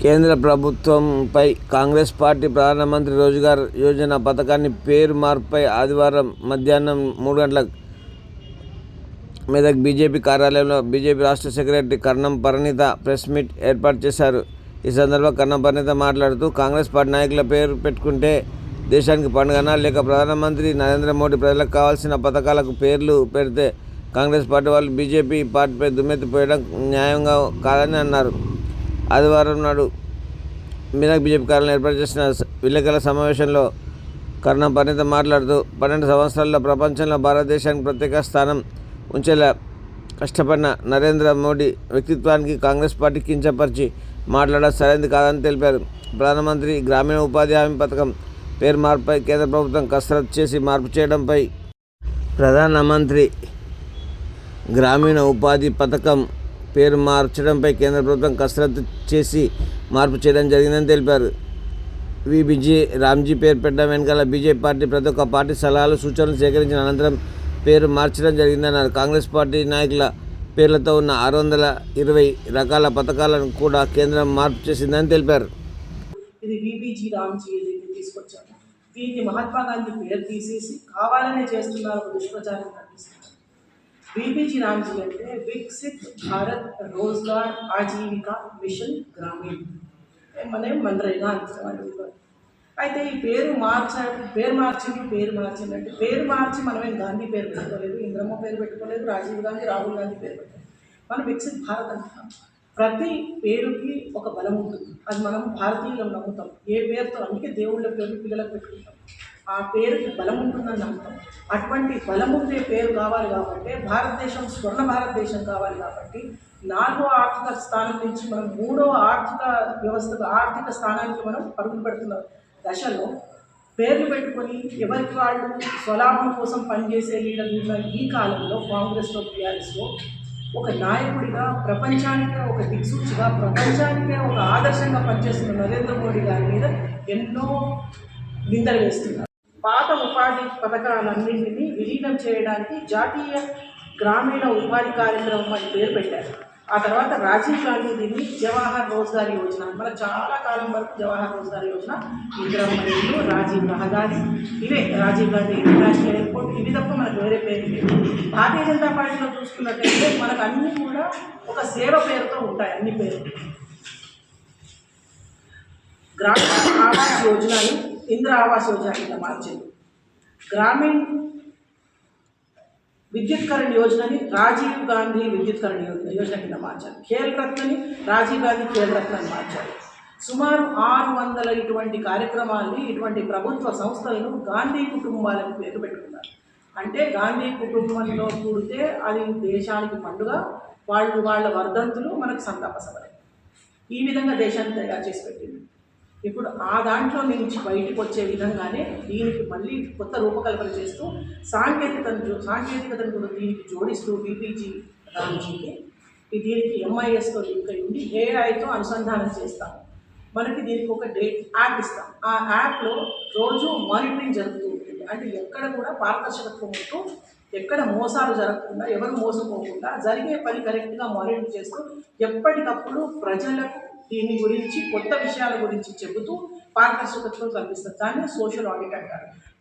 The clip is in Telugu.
కేంద్ర ప్రభుత్వంపై కాంగ్రెస్ పార్టీ ప్రధానమంత్రి రోజ్గార్ యోజన పథకాన్ని పేరు మార్పుపై ఆదివారం మధ్యాహ్నం మూడు గంటల మెదక్ బీజేపీ కార్యాలయంలో బీజేపీ రాష్ట్ర secretary Karnam Parinitha press meet ఏర్పాటు చేశారు. ఈ సందర్భంగా కర్ణం పరిణిత మాట్లాడుతూ కాంగ్రెస్ పార్టీ నాయకుల పేరు పెట్టుకుంటే దేశానికి పండుగనా? లేక ప్రధానమంత్రి నరేంద్ర మోడీ ప్రజలకు కావాల్సిన పథకాలకు పేర్లు పెడితే కాంగ్రెస్ పార్టీ వాళ్ళు బీజేపీ పార్టీపై దుమ్మెత్తిపోయడం న్యాయంగా కాదని అన్నారు. ఆదివారం నాడు మీనాక్ బీజేపీ కార్యాలయం ఏర్పాటు చేసిన విలేకరుల సమావేశంలో కర్ణం పరిణిత మాట్లాడుతూ పన్నెండు సంవత్సరాల్లో ప్రపంచంలో భారతదేశానికి ప్రత్యేక స్థానం ఉంచేలా కష్టపడిన నరేంద్ర మోడీ వ్యక్తిత్వానికి కాంగ్రెస్ పార్టీ కించపరిచి మాట్లాడడం సరైనది కాదని తెలిపారు. ప్రధానమంత్రి గ్రామీణ ఉపాధి హామీ పథకం పేరు మార్పుపై కేంద్ర ప్రభుత్వం కసరత్తు చేసి మార్పు చేయడంపై ప్రధానమంత్రి గ్రామీణ ఉపాధి పథకం పేరు మార్చడంపై కేంద్ర ప్రభుత్వం కసరత్తు చేసి మార్పు చేయడం జరిగిందని తెలిపారు. విబిజీ రామ్జీ పేరు పెట్టడం వెనకాల బీజేపీ పార్టీ ప్రతి ఒక్క పార్టీ సలహాలు సూచనలు సేకరించిన అనంతరం పేరు మార్చడం జరిగిందన్నారు. కాంగ్రెస్ పార్టీ నాయకుల పేర్లతో ఉన్న ఆరు వందల ఇరవై రకాల పథకాలను కూడా కేంద్రం మార్పు చేసిందని తెలిపారు. ఇది విబిజీ రామ్జీ దీన్ని తీసుకొచ్చాము దీన్ని మహాత్మా గాంధీ పేరు తీసేసి కావాలనే చేస్తున్నారు దుష్ప్రచారం. కనిపిస్తున్నారు విబిజీ రామ్జీ అంటే వికసిత్ భారత్ రోజ్గార్ ఆజీవిక మిషన్ గ్రామీణ మన మందరైనా అంటారు అయితే ఈ పేరు మార్చ పేరు మార్చింది పేరు మార్చింది అంటే పేరు మార్చి మనమే గాంధీ పేరు పెట్టుకోలేదు ఇంద్రమ్మ పేరు పెట్టుకోలేదు రాజీవ్ గాంధీ రాహుల్ గాంధీ పేరు పెట్టలేదు మనం వికసిత్ భారత్ అంటున్నాం ప్రతి పేరుకి ఒక బలం ఉంటుంది అది మనం భారతీయులం నమ్ముతాం ఏ పేరుతో అందుకే దేవుళ్ళ పేరు పిల్లలకు పెట్టుకుంటాం ఆ పేరుకి బలం ఉంటుందని నమ్ముతాం అటువంటి బలం ఉండే పేరు కావాలి కాబట్టి భారతదేశం స్వర్ణ భారతదేశం కావాలి కాబట్టి నాలుగో ఆర్థిక స్థానం నుంచి మనం మూడో ఆర్థిక వ్యవస్థకు ఆర్థిక స్థానానికి మనం పరుగులు పెడుతున్న. దశలో పేర్లు పెట్టుకొని ఎవరికి వాళ్ళు స్వలాభం కోసం పనిచేసే లీడర్లు ఉన్న ఈ కాలంలో కాంగ్రెస్లో టీఆర్ఎస్లో ఒక నాయకుడిగా ప్రపంచానికే ఒక దిక్సూచిగా ప్రపంచానికే ఒక ఆదర్శంగా పనిచేస్తున్న నరేంద్ర మోడీ గారి మీద ఎన్నో నిందలు వేస్తున్నారు. పాత ఉపాధి పథకాలన్నింటినీ విలీనం చేయడానికి జాతీయ గ్రామీణ ఉపాధి కార్యక్రమం అని పేరు పెట్టారు. ఆ తర్వాత రాజీవ్ గాంధీ దీన్ని జవహర్ రోజ్గార్ యోజన మన చాలా కాలం వరకు జవహర్ రోజ్గార్ యోజన ఇందిరమ్మ ఇల్లు రాజీవ్ రహదారి ఇవే రాజీవ్ గాంధీ ఇంటర్నేషనల్ ఎయిర్పోర్ట్ ఇవి తప్ప మనకు వేరే పేరు లేదు. భారతీయ జనతా పార్టీలో చూసుకున్నట్టయితే మనకు అన్నీ కూడా ఒక సేవ పేరుతో ఉంటాయి అన్ని పేర్లు గ్రామీణ ఆవాస్ యోజనలు ఇందిరా ఆవాస్ యోజన కింద మార్చింది. గ్రామీణ విద్యుత్కరణ యోజనని రాజీవ్ గాంధీ విద్యుత్కరణ యోజన యోజన కింద మార్చారు. ఖేల్ రత్నని రాజీవ్ గాంధీ ఖేల్ రత్నని మార్చారు. సుమారు ఆరు వందల ఇటువంటి కార్యక్రమాల్ని ఇటువంటి ప్రభుత్వ సంస్థలను గాంధీ కుటుంబాలకు పేరు పెట్టుకున్నారు అంటే గాంధీ కుటుంబంలో కూడితే అది దేశానికి పండుగ వాళ్ళు వాళ్ళ వర్ధంతులు మనకు సంతాప సభలే. ఈ విధంగా దేశాన్ని తయారు చేసి పెట్టింది. ఇప్పుడు ఆ దాంట్లో నుంచి బయటకు వచ్చే విధంగానే దీనికి మళ్ళీ కొత్త రూపకల్పన చేస్తూ సాంకేతికతను సాంకేతికతను కూడా దీనికి జోడిస్తూ బీపీజీ దానికి దీనికి ఎంఐఎస్తో లింక్ అయి ఉండి ఏఐతో అనుసంధానం చేస్తాం. మనకి దీనికి ఒక డేట్ యాప్ ఇస్తాం. ఆ యాప్లో రోజు మానిటరింగ్ జరుగుతూ ఉంటుంది. అంటే ఎక్కడ కూడా పారదర్శకత్వం ఉంటూ ఎక్కడ మోసాలు జరగకుండా ఎవరు మోసపోకుండా జరిగే పని కరెక్ట్గా మానిటర్ చేస్తూ ఎప్పటికప్పుడు ప్రజలకు దీని గురించి కొత్త విషయాల గురించి చెబుతూ పారదర్శకత్వం కల్పిస్తారు. దాన్ని సోషల్ ఆడిట్ అంటారు.